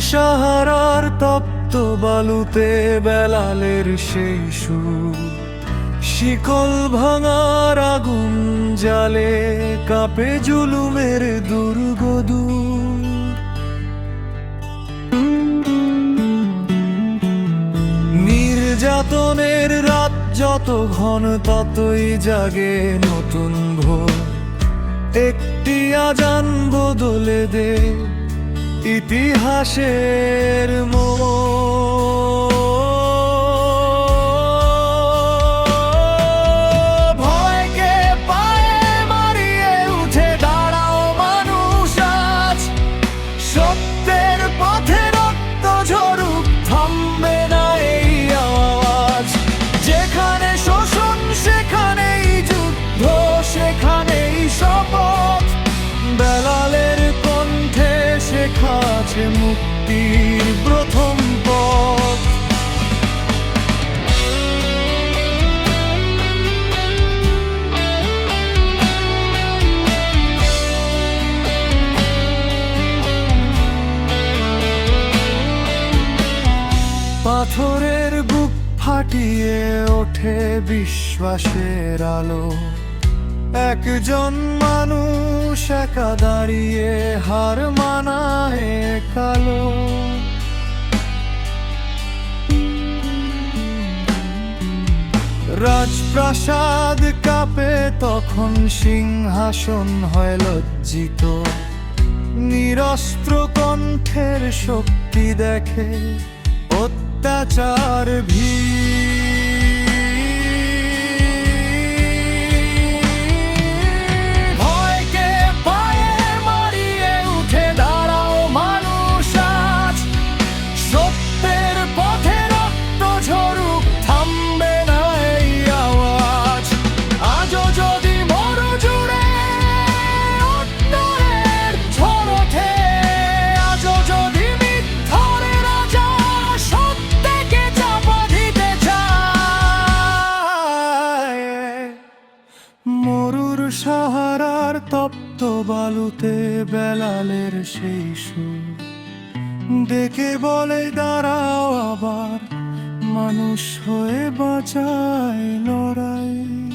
সাহারার তপ্ত বালুতে বেলালের সেই শিকল ভাঙার আগুন জালে কাপে জুলুমের দুর্গদূর নির্যাতনের রাত যত ঘন, ততই জাগে নতুন ভোর। একটি আজান বদলে দে ইতিহাসের শেখাছে মুক্তির প্রথম পথ। পাথরের বুক ফাটিয়ে ওঠে বিশ্বাসের আলো। একজন মানুষ একা দাঁড়িয়ে হার মানায় কালো। রাজপ্রাসাদ কাপে তখন সিংহাসন হয় লজ্জিত। নিরস্ত্র কণ্ঠের শক্তি দেখে অত্যাচার ভী মরুর সাহারার তপ্ত বালুতে বেলালের সেই সুর। ডেকে বলে, দাঁড়াও আবার, মানুষ হয়ে বাঁচায় লড়াই।